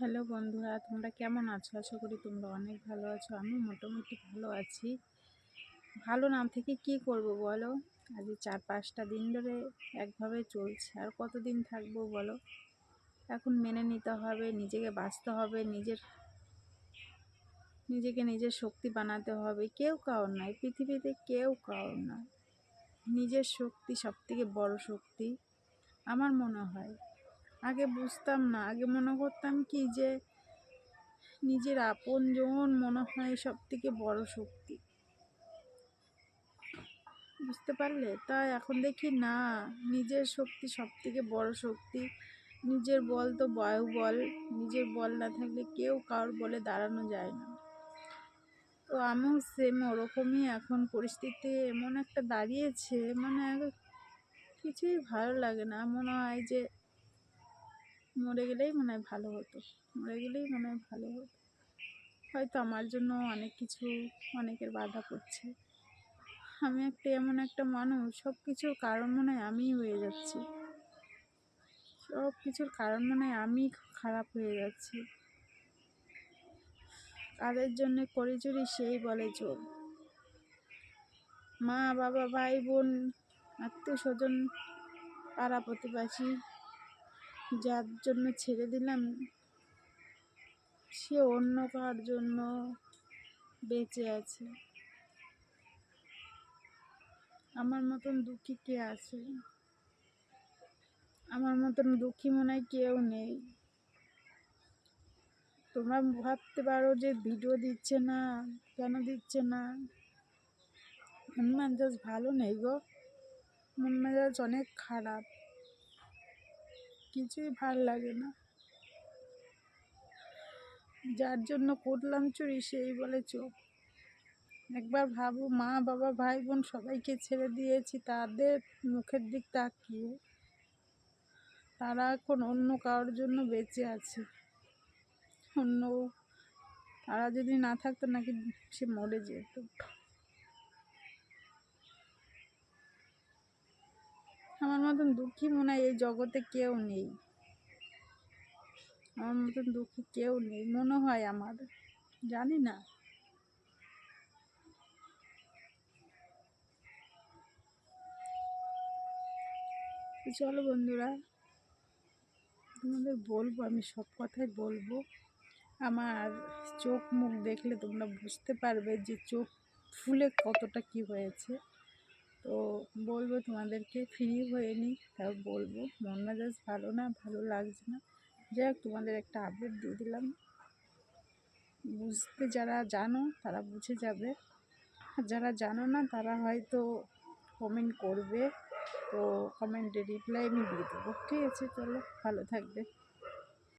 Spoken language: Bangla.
হ্যালো বন্ধুরা, তোমরা কেমন আছো? আশা করি তোমরা অনেক ভালো আছো। আমি মোটামুটি ভালো আছি। ভালো নাম থেকে কি করব বলো? আজ চার পাঁচটা দিন ধরে একভাবে চলছে। আর কতদিন থাকব বলো? এখন মেনে নিতে হবে, নিজেকে বাঁচতে হবে, নিজের, নিজেকে নিজের শক্তি বানাতে হবে। কেউ কারোর নয়, পৃথিবীতে কেউ কারোর নয়। নিজের শক্তি সবথেকে বড় শক্তি, আমার মনে হয়। আগে বুঝতাম না, আগে মনে করতাম কি যে নিজের আপনজন মনে হয় সব থেকে বড় শক্তি। বুঝতে পারলে? তাই এখন দেখি না, নিজের শক্তি সব থেকে বড় শক্তি। নিজের বল তো বায়ু বল, নিজের বল না থাকলে কেউ কারোর বলে দাঁড়ানো যায় না। তো আমিও সেম ওরকমই এখন পরিস্থিতি এমন একটা দাঁড়িয়েছে মানে কিছুই ভালো লাগে না। মনে হয় যে মরে গেলেই মনে হয় ভালো হতো। মরে গেলেই মনে হয় ভালো হতো। হয়তো আমার জন্য অনেক কিছু অনেকের বাধা পড়ছে। আমি একটা এমন একটা মানুষ সব কিছুর কারণ মনে হয় আমিই হয়ে যাচ্ছি। সব কিছুর কারণ মনে হয় আমি খারাপ হয়ে যাচ্ছি। কাদের জন্য করি চুরি সেই বলে চোর। মা, বাবা, ভাই, বোন আত্মীয় স্বজন পাড়া প্রতিবাসী যার জন্য ছেড়ে দিলাম, সে অন্য কার জন্য বেঁচে আছে? আমার মতন দুঃখী কে আছে? আমার মতন দুঃখী মনে হয় কেউ নেই। তোমরা ভাবতে পারো যে ভিডিও দিচ্ছে না, কেন দিচ্ছে না? মন মেজাজ ভালো নেই গো। মন মেজাজ অনেক খারাপ। কিছুই ভালো লাগে না। যার জন্য করলাম চুরি, সেই বলে চোখ একবার ভাবো, মা, বাবা, ভাই, বোন সবাইকে ছেড়ে দিয়েছি, তাদের মুখের দিক তাকিয়ে তারা এখন অন্য কারোর জন্য বেঁচে আছে। অন্য তারা যদি না থাকতো নাকি সে মরে যেত। আমার মতন দুঃখী মনে হয় এই জগতে কেউ নেই। আমার মতন দুঃখী কেউ নেই, মনে হয় আমার। জানি না। চলো বন্ধুরা, তোমাদের বলব, আমি সব কথাই বলব। আমার চোখ মুখ দেখলে তোমরা বুঝতে পারবে যে চোখ ফুলে কতটা কি হয়েছে। তো বলব তোমাদেরকে ফ্রি হয়ে নি, তাও বলব। মন মেজাজ ভালো না, ভালো লাগছে না। যাই হোক, তোমাদের একটা আপডেট দিয়ে দিলাম। বুঝতে যারা জানো, তারা বুঝে যাবে। যারা জানো না, তারা হয়তো কমেন্ট করবে। তো কমেন্টে রিপ্লাই আমি দিয়ে দেবো। ঠিক আছে, চলো, ভালো থাকবে।